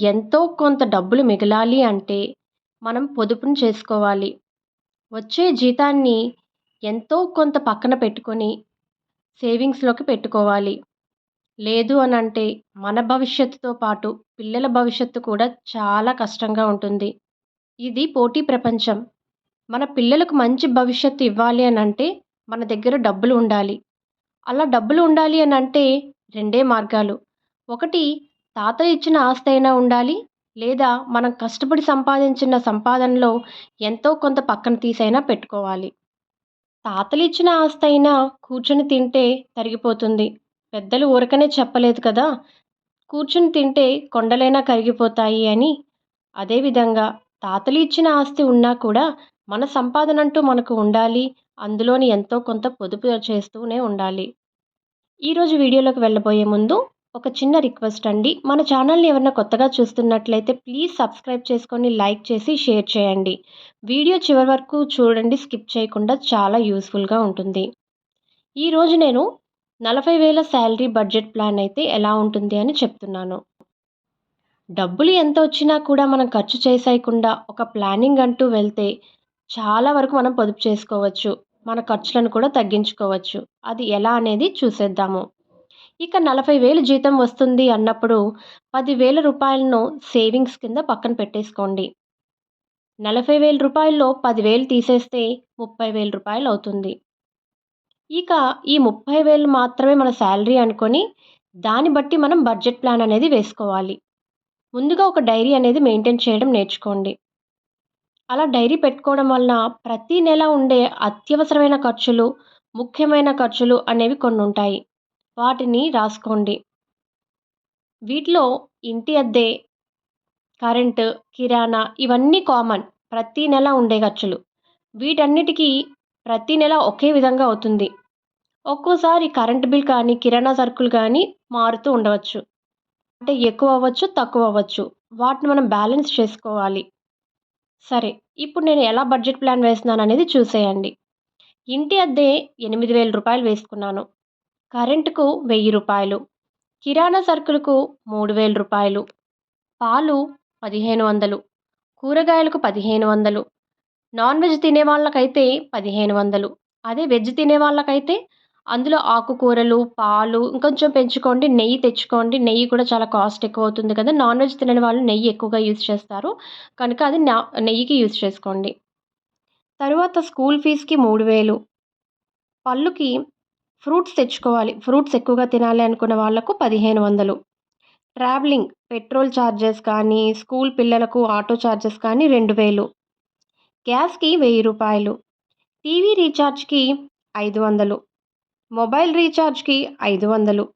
ఎంతో కొంత డబ్బులు మిగలాలి అంటే మనం పొదుపును చేసుకోవాలి. వచ్చే జీతాన్ని ఎంతో కొంత పక్కన పెట్టుకొని సేవింగ్స్లోకి పెట్టుకోవాలి. లేదు అని అంటే మన భవిష్యత్తుతో పాటు పిల్లల భవిష్యత్తు కూడా చాలా కష్టంగా ఉంటుంది. ఇది పోటీ ప్రపంచం. మన పిల్లలకు మంచి భవిష్యత్తు ఇవ్వాలి అని అంటే మన దగ్గర డబ్బులు ఉండాలి. అలా డబ్బులు ఉండాలి అని అంటే రెండే మార్గాలు. ఒకటి తాత ఇచ్చిన ఆస్తి అయినా ఉండాలి? లేదా మనం కష్టపడి సంపాదించిన సంపాదనలో ఎంతో కొంత పక్కన తీసైనా పెట్టుకోవాలి. తాతలు ఇచ్చిన ఆస్తి అయినా కూర్చొని తింటే తరిగిపోతుంది. పెద్దలు ఊరకనే చెప్పలేదు కదా? కూర్చుని తింటే కొండలైనా కరిగిపోతాయి అని. అదేవిధంగా తాతలు ఇచ్చిన ఆస్తి ఉన్నా కూడా మన సంపాదన అంటూ మనకు ఉండాలి. అందులోని ఎంతో కొంత పొదుపు చేస్తూనే ఉండాలి. ఈరోజు వీడియోలోకి వెళ్ళబోయే ముందు ఒక చిన్న రిక్వెస్ట్ అండి. మన ఛానల్ని ఎవరైనా కొత్తగా చూస్తున్నట్లయితే ప్లీజ్ సబ్స్క్రైబ్ చేసుకొని లైక్ చేసి షేర్ చేయండి. వీడియో చివరి వరకు చూడండి. స్కిప్ చేయకుండా చాలా యూస్ఫుల్గా ఉంటుంది. ఈరోజు నేను నలభై వేల శాలరీ బడ్జెట్ ప్లాన్ అయితే ఎలా ఉంటుంది అని చెప్తున్నాను. డబ్బులు ఎంత వచ్చినా కూడా మనం ఖర్చు చేసేయకుండా ఒక ప్లానింగ్ అంటూ వెళ్తే చాలా వరకు మనం పొదుపు చేసుకోవచ్చు. మన ఖర్చులను కూడా తగ్గించుకోవచ్చు. అది ఎలా అనేది చూసేద్దాము. ఇక నలభై వేలు జీతం వస్తుంది అన్నప్పుడు పదివేల రూపాయలను సేవింగ్స్ కింద పక్కన పెట్టేసుకోండి. నలభై వేల రూపాయల్లో పదివేలు తీసేస్తే ముప్పై వేల రూపాయలు అవుతుంది. ఇక ఈ ముప్పై వేలు మాత్రమే మన శాలరీ అనుకొని దాన్ని బట్టి మనం బడ్జెట్ ప్లాన్ అనేది వేసుకోవాలి. ముందుగా ఒక డైరీ అనేది మెయింటైన్ చేయడం నేర్చుకోండి. అలా డైరీ పెట్టుకోవడం వలన ప్రతి నెల ఉండే అత్యవసరమైన ఖర్చులు ముఖ్యమైన ఖర్చులు అనేవి కొన్ని ఉంటాయి వాటిని రాసుకోండి. వీటిలో ఇంటి అద్దె కరెంటు కిరాణా ఇవన్నీ కామన్. ప్రతి నెల ఉండే ఖర్చులు. వీటన్నిటికీ ప్రతి నెల ఒకే విధంగా అవుతుంది. ఒక్కోసారి కరెంట్ బిల్ కానీ కిరాణా సరుకులు కానీ మారుతూ ఉండవచ్చు. అంటే ఎక్కువ అవ్వచ్చు తక్కువ అవ్వచ్చు. వాటిని మనం బ్యాలెన్స్ చేసుకోవాలి. సరే ఇప్పుడు నేను ఎలా బడ్జెట్ ప్లాన్ వేస్తున్నాను అనేది చూసేయండి. ఇంటి అద్దె ఎనిమిది వేల రూపాయలు వేసుకున్నాను. కరెంటుకు వెయ్యి రూపాయలు కిరాణా సరుకులకు మూడు వేల రూపాయలు పాలు పదిహేను వందలు కూరగాయలకు పదిహేను వందలు నాన్ వెజ్ తినే వాళ్ళకైతే పదిహేను వందలు అదే వెజ్ తినే వాళ్ళకైతే అందులో ఆకుకూరలు పాలు ఇంకొంచెం పెంచుకోండి నెయ్యి తెచ్చుకోండి నెయ్యి కూడా చాలా కాస్ట్ ఎక్కువ అవుతుంది కదా నాన్ వెజ్ తినని వాళ్ళు నెయ్యి ఎక్కువగా యూజ్ చేస్తారు కనుక అది నా నెయ్యికి యూజ్ చేసుకోండి. తరువాత స్కూల్ ఫీజుకి మూడు వేలు పళ్ళుకి ఫ్రూట్స్ తెచ్చుకోవాలి. ఫ్రూట్స్ ఎక్కువగా తినాలి అనుకున్న వాళ్ళకు పదిహేను వందలు. ట్రావెలింగ్ పెట్రోల్ ఛార్జెస్ కానీ స్కూల్ పిల్లలకు ఆటో ఛార్జెస్ కానీ రెండు వేలు. గ్యాస్కి వెయ్యి రూపాయలు. టీవీ రీఛార్జ్కి ఐదు వందలు. మొబైల్ రీఛార్జ్కి ఐదు వందలు.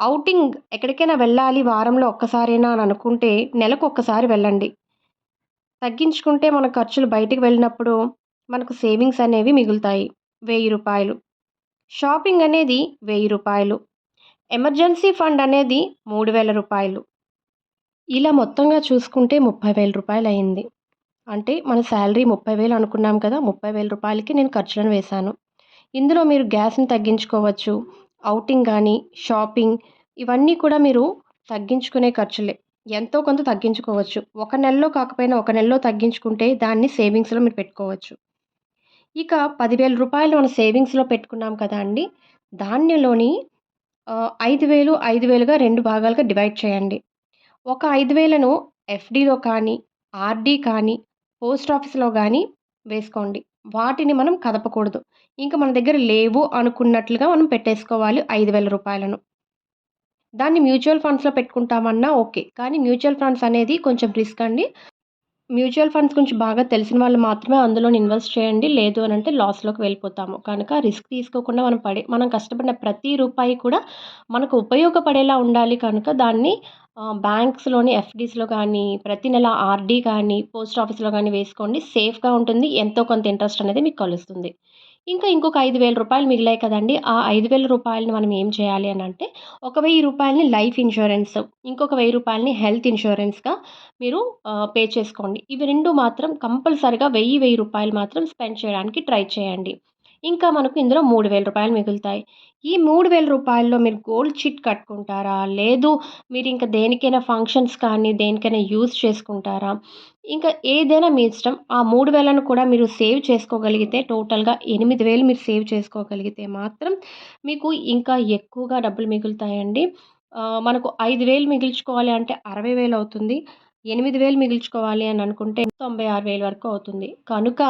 ఔటింగ్ ఎక్కడికైనా వెళ్ళాలి వారంలో ఒక్కసారైనా అని అనుకుంటే నెలకు ఒక్కసారి వెళ్ళండి. తగ్గించుకుంటే మన ఖర్చులు బయటికి వెళ్ళినప్పుడు మనకు సేవింగ్స్ అనేవి మిగులుతాయి. వెయ్యి రూపాయలు. షాపింగ్ అనేది వెయ్యి రూపాయలు. ఎమర్జెన్సీ ఫండ్ అనేది మూడు వేల రూపాయలు. ఇలా మొత్తంగా చూసుకుంటే ముప్పై వేల రూపాయలు అయింది. అంటే మన శాలరీ ముప్పై వేలు అనుకున్నాం కదా ముప్పై వేల రూపాయలకి నేను ఖర్చులను వేశాను. ఇందులో మీరు గ్యాస్ని తగ్గించుకోవచ్చు ఔటింగ్ కానీ షాపింగ్ ఇవన్నీ కూడా మీరు తగ్గించుకునే ఖర్చులే. ఎంతో కొంత తగ్గించుకోవచ్చు. ఒక నెలలో కాకపోయినా ఒక నెలలో తగ్గించుకుంటే దాన్ని సేవింగ్స్లో మీరు పెట్టుకోవచ్చు. ఇక పదివేల రూపాయలు మన సేవింగ్స్లో పెట్టుకున్నాం కదా అండి. దానిలోని ఐదు వేలు ఐదు వేలుగా రెండు భాగాలుగా డివైడ్ చేయండి. ఒక ఐదు వేలను ఎఫ్డీలో కానీ ఆర్డీ కానీ పోస్ట్ ఆఫీస్లో కానీ వేసుకోండి. వాటిని మనం కదపకూడదు. ఇంకా మన దగ్గర లేవు అనుకున్నట్లుగా మనం పెట్టేసుకోవాలి ఐదు వేల రూపాయలను. దాన్ని మ్యూచువల్ ఫండ్స్లో పెట్టుకుంటామన్నా ఓకే. కానీ మ్యూచువల్ ఫండ్స్ అనేది కొంచెం రిస్క్ అండి. మ్యూచువల్ ఫండ్స్ గురించి బాగా తెలిసిన వాళ్ళు మాత్రమే అందులో ఇన్వెస్ట్ చేయండి. లేదు అని అంటే లాస్లోకి వెళ్ళిపోతాము. కనుక రిస్క్ తీసుకోకుండా మనం పడే మనం కష్టపడిన ప్రతి రూపాయి కూడా మనకు ఉపయోగపడేలా ఉండాలి. కనుక దాన్ని బ్యాంక్స్లోని ఎఫ్డీస్లో కానీ ప్రతి నెల ఆర్డీ కానీ పోస్ట్ ఆఫీస్లో కానీ వేసుకోండి. సేఫ్గా ఉంటుంది. ఎంతో కొంత ఇంట్రెస్ట్ అనేది మీకు కలుస్తుంది. ఇంకా ఇంకొక ఐదు వేల రూపాయలు మిగిలాయి కదండి. ఆ ఐదు వేల రూపాయలని మనం ఏం చేయాలి అని అంటే ఒక వెయ్యి రూపాయలని లైఫ్ ఇన్సూరెన్స్ ఇంకొక వెయ్యి రూపాయలని హెల్త్ ఇన్సూరెన్స్గా మీరు పే చేసుకోండి. ఇవి రెండు మాత్రం కంపల్సరిగా వెయ్యి వెయ్యి రూపాయలు మాత్రం స్పెండ్ చేయడానికి ట్రై చేయండి. ఇంకా మనకు ఇందులో మూడు వేల రూపాయలు మిగులుతాయి. ఈ మూడు వేల రూపాయల్లో మీరు గోల్డ్ చిట్ కట్టుకుంటారా? లేదు మీరు ఇంకా దేనికైనా ఫంక్షన్స్ కానీ దేనికైనా యూజ్ చేసుకుంటారా? ఇంకా ఏదైనా మీ ఇష్టం. ఆ మూడు వేలను కూడా మీరు సేవ్ చేసుకోగలిగితే టోటల్గా ఎనిమిది వేలు మీరు సేవ్ చేసుకోగలిగితే మాత్రం మీకు ఇంకా ఎక్కువగా డబ్బులు మిగులుతాయండి. మనకు ఐదు వేలు మిగిల్చుకోవాలి అంటే అరవై వేలు అవుతుంది. ఎనిమిది వేలు మిగిల్చుకోవాలి అని అనుకుంటే తొంభై ఆరు వేలు వరకు అవుతుంది. కనుక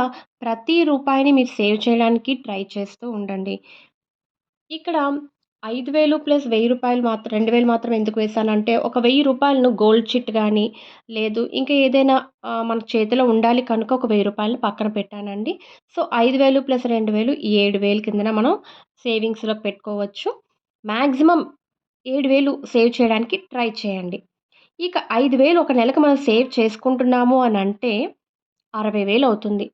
ప్రతి రూపాయిని మీరు సేవ్ చేయడానికి ట్రై చేస్తూ ఉండండి. ఇక్కడ ఐదు వేలు ప్లస్ వెయ్యి రూపాయలు మాత్రం రెండు వేలు మాత్రం ఎందుకు వేసానంటే ఒక వెయ్యి రూపాయలను గోల్డ్ చిట్ కానీ లేదు ఇంకా ఏదైనా మన చేతిలో ఉండాలి కనుక ఒక వెయ్యి రూపాయలు పక్కన పెట్టానండి. సో ఐదు వేలు ప్లస్ రెండు వేలు ఏడు వేలు కిందన మనం సేవింగ్స్లో పెట్టుకోవచ్చు. మ్యాక్సిమం ఏడు వేలు సేవ్ చేయడానికి ట్రై చేయండి. ఇక ఐదు వేలు ఒక నెలకు మనం సేవ్ చేసుకుంటున్నాము అని అంటే అరవై వేలు అవుతుంది.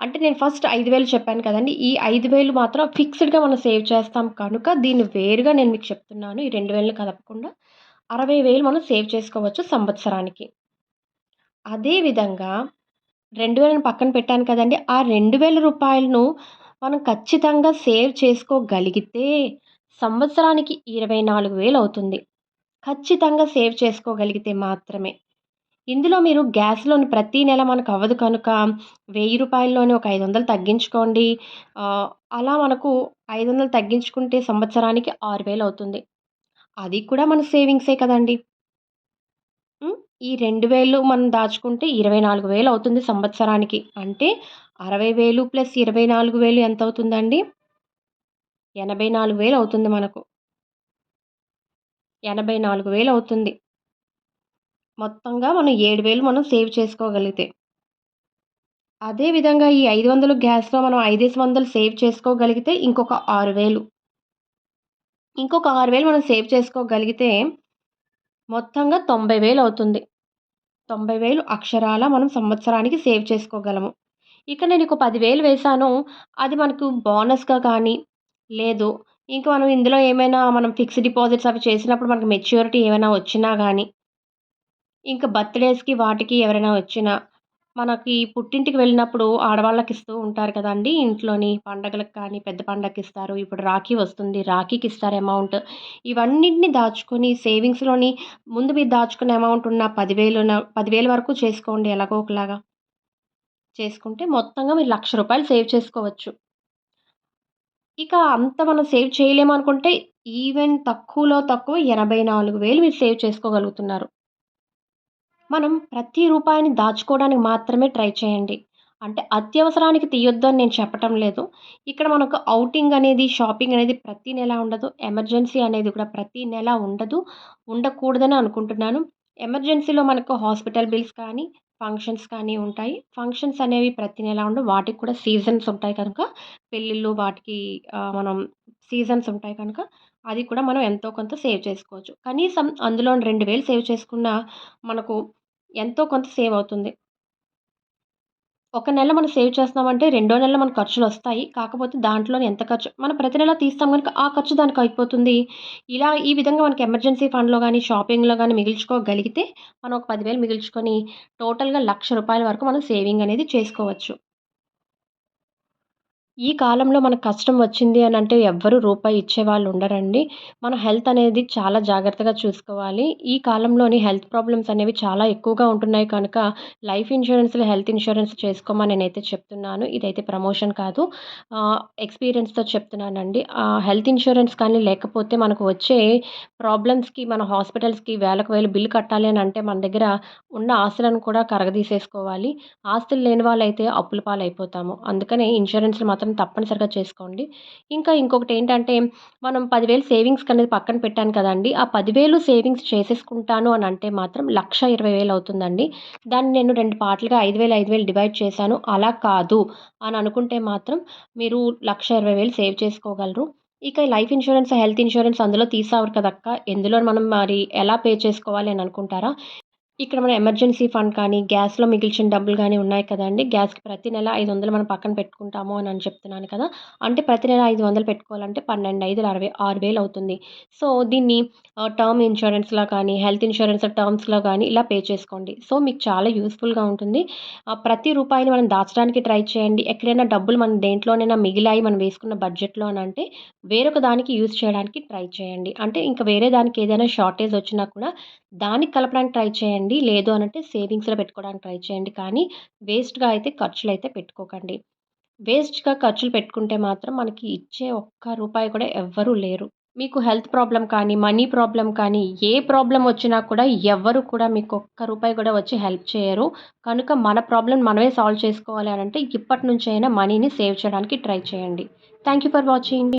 అంటే నేను ఫస్ట్ ఐదు వేలు చెప్పాను కదండి. ఈ ఐదు వేలు మాత్రం ఫిక్స్డ్గా మనం సేవ్ చేస్తాం కనుక దీన్ని వేరుగా నేను మీకు చెప్తున్నాను. ఈ రెండు వేలను కలపకుండా అరవై వేలు మనం సేవ్ చేసుకోవచ్చు సంవత్సరానికి. అదేవిధంగా రెండు వేలను పక్కన పెట్టాను కదండి. ఆ రెండు వేల రూపాయలను మనం ఖచ్చితంగా సేవ్ చేసుకోగలిగితే సంవత్సరానికి ఇరవై నాలుగు వేలు అవుతుంది. ఖచ్చితంగా సేవ్ చేసుకోగలిగితే మాత్రమే. ఇందులో మీరు గ్యాస్లోని ప్రతి నెల మనకు అవ్వదు కనుక వెయ్యి రూపాయల్లోనే ఒక ఐదు వందలు తగ్గించుకోండి. అలా మనకు ఐదు వందలు తగ్గించుకుంటే సంవత్సరానికి ఆరు వేలు అవుతుంది. అది కూడా మన సేవింగ్సే కదండి. ఈ రెండు వేలు మనం దాచుకుంటే ఇరవై నాలుగు వేలు అవుతుంది సంవత్సరానికి. అంటే అరవై వేలు ప్లస్ ఇరవై నాలుగు వేలు ఎంత అవుతుందండి? ఎనభై నాలుగు వేలు అవుతుంది మనకు. ఎనభై నాలుగు వేలు అవుతుంది. మొత్తంగా మనం ఏడు వేలు మనం సేవ్ చేసుకోగలిగితే. అదే విధంగా ఈ ఐదు వందలు గ్యాస్లో మనం ఐదేసి వందలు సేవ్ చేసుకోగలిగితే ఇంకొక ఆరు వేలు. ఇంకొక ఆరు వేలు మనం సేవ్ చేసుకోగలిగితే మొత్తంగా తొంభై వేలు అవుతుంది. తొంభై వేలు అక్షరాల మనం సంవత్సరానికి సేవ్ చేసుకోగలము. ఇక నేను ఒక పదివేలు వేశాను. అది మనకు బోనస్గా కానీ లేదు ఇంకా మనం ఇందులో ఏమైనా మనం ఫిక్స్డ్ డిపాజిట్స్ అవి చేసినప్పుడు మనకు మెచ్యూరిటీ ఏమైనా వచ్చినా కానీ ఇంకా బర్త్డేస్కి వాటికి ఎవరైనా వచ్చినా మనకి పుట్టింటికి వెళ్ళినప్పుడు ఆడవాళ్ళకి ఇస్తూ ఉంటారు కదండి ఇంట్లోని పండగలకు కానీ పెద్ద పండగకి ఇస్తారు. ఇప్పుడు రాఖీ వస్తుంది రాఖీకి ఇస్తారు అమౌంట్ ఇవన్నింటిని దాచుకొని సేవింగ్స్లోని ముందు మీరు దాచుకునే అమౌంట్ ఉన్న పదివేలు పదివేల వరకు చేసుకోండి ఎలాగో ఒకలాగా. చేసుకుంటే మొత్తంగా మీరు లక్ష రూపాయలు సేవ్ చేసుకోవచ్చు. ఇక అంత మనం సేవ్ చేయలేము అనుకుంటే ఈవెన్ తక్కువలో తక్కువ ఎనభై నాలుగు వేలు మీరు సేవ్ చేసుకోగలుగుతున్నారు. మనం ప్రతి రూపాయిని దాచుకోవడానికి మాత్రమే ట్రై చేయండి. అంటే అత్యవసరానికి తీయొద్దు అని నేను చెప్పటం లేదు. ఇక్కడ మనకు ఔటింగ్ అనేది షాపింగ్ అనేది ప్రతి నెల ఉండదు. ఎమర్జెన్సీ అనేది కూడా ప్రతి నెల ఉండదు. ఉండకూడదని అనుకుంటున్నాను. ఎమర్జెన్సీలో మనకు హాస్పిటల్ బిల్స్ కానీ ఫంక్షన్స్ కానీ ఉంటాయి. ఫంక్షన్స్ అనేవి ప్రతి నెల ఉండవు వాటికి కూడా సీజన్స్ ఉంటాయి కనుక పెళ్ళిళ్ళు వాటికి మనం సీజన్స్ ఉంటాయి కనుక అది కూడా మనం ఎంతో కొంత సేవ్ చేసుకోవచ్చు. కనీసం అందులో రెండు వేలు సేవ్ చేసుకున్న మనకు ఎంతో కొంత సేవ్ అవుతుంది. ఒక నెల మనం సేవ్ చేస్తున్నామంటే రెండో నెల మన ఖర్చులు వస్తాయి. కాకపోతే దాంట్లో ఎంత ఖర్చు? మనం ప్రతి నెల తీస్తాం కనుక ఆ ఖర్చు దానికి అయిపోతుంది. ఇలా ఈ విధంగా మనకి ఎమర్జెన్సీ ఫండ్లో కానీ షాపింగ్లో కానీ మిగిల్చుకోగలిగితే మనం ఒక పదివేలు మిగిల్చుకొని టోటల్గా లక్ష రూపాయల వరకు మనం సేవింగ్ అనేది చేసుకోవచ్చు. ఈ కాలంలో మనకు కష్టం వచ్చింది అని అంటే ఎవ్వరు రూపాయి ఇచ్చేవాళ్ళు ఉండరండి. మన హెల్త్ అనేది చాలా జాగ్రత్తగా చూసుకోవాలి. ఈ కాలంలోని హెల్త్ ప్రాబ్లమ్స్ అనేవి చాలా ఎక్కువగా ఉంటున్నాయి కనుక లైఫ్ ఇన్సూరెన్స్లో హెల్త్ ఇన్సూరెన్స్ చేసుకోమని నేనైతే చెప్తున్నాను. ఇదైతే ప్రమోషన్ కాదు. ఎక్స్పీరియన్స్తో చెప్తున్నానండి. హెల్త్ ఇన్సూరెన్స్ కానీ లేకపోతే మనకు వచ్చే ప్రాబ్లమ్స్కి మన హాస్పిటల్స్కి వేలకు వేలు బిల్లు కట్టాలి అని అంటే మన దగ్గర ఉన్న ఆస్తులను కూడా కరగదీసేసుకోవాలి. ఆస్తులు లేని వాళ్ళైతే అప్పుల పాలైపోతాము. అందుకనే ఇన్సూరెన్స్లు మాత్రం తప్పనిసరిగా చేసుకోండి. ఇంకా ఇంకొకటి ఏంటంటే మనం పదివేలు సేవింగ్స్ అనేది పక్కన పెట్టాను కదండి ఆ పదివేలు సేవింగ్స్ చేసేసుకుంటాను అని అంటే మాత్రం లక్ష ఇరవై వేలు అవుతుందండి. దాన్ని నేను రెండు పార్ట్లుగా ఐదు వేలు ఐదు వేలు డివైడ్ చేశాను. అలా కాదు అని అనుకుంటే మాత్రం మీరు లక్ష ఇరవై వేలు సేవ్ చేసుకోగలరు. ఇక లైఫ్ ఇన్సూరెన్స్ హెల్త్ ఇన్సూరెన్స్ అందులో తీసావరు కదక్క? ఎందులో మనం మరి ఎలా పే చేసుకోవాలి అని అనుకుంటారా? ఇక్కడ మన ఎమర్జెన్సీ ఫండ్ కానీ గ్యాస్లో మిగిల్చిన డబ్బులు కానీ ఉన్నాయి కదండి గ్యాస్కి ప్రతి నెల ఐదు వందలు మనం పక్కన పెట్టుకుంటాము అని అని చెప్తున్నాను కదా. అంటే ప్రతి నెల ఐదు వందలు పెట్టుకోవాలంటే పన్నెండు ఐదు అరవై ఆరు వేలు అవుతుంది. సో దీన్ని టర్మ్ ఇన్సూరెన్స్లో కానీ హెల్త్ ఇన్సూరెన్స్ టర్మ్స్లో కానీ ఇలా పే చేసుకోండి. సో మీకు చాలా యూస్ఫుల్గా ఉంటుంది. ప్రతి రూపాయిని మనం దాచడానికి ట్రై చేయండి. ఎక్కడైనా డబ్బులు మనం దేంట్లోనైనా మిగిలాయి మనం వేసుకున్న బడ్జెట్లో అని అంటే వేరొక దానికి యూజ్ చేయడానికి ట్రై చేయండి. అంటే ఇంకా వేరే దానికి ఏదైనా షార్టేజ్ వచ్చినా కూడా దానికి కలపడానికి ట్రై చేయండి. లేదు అనంటే సేవింగ్స్లో పెట్టుకోవడానికి ట్రై చేయండి. కానీ వేస్ట్గా అయితే ఖర్చులు అయితే పెట్టుకోకండి. వేస్ట్గా ఖర్చులు పెట్టుకుంటే మాత్రం మనకి ఇచ్చే ఒక్క రూపాయి కూడా ఎవ్వరూ లేరు. మీకు హెల్త్ ప్రాబ్లం కానీ మనీ ప్రాబ్లం కానీ ఏ ప్రాబ్లం వచ్చినా కూడా ఎవ్వరు కూడా మీకు ఒక్క రూపాయి కూడా వచ్చి హెల్ప్ చేయరు. కనుక మన ప్రాబ్లం మనమే సాల్వ్ చేసుకోవాలి అని అంటే ఇప్పటి నుంచైనా మనీని సేవ్ చేయడానికి ట్రై చేయండి. Thank you for watching.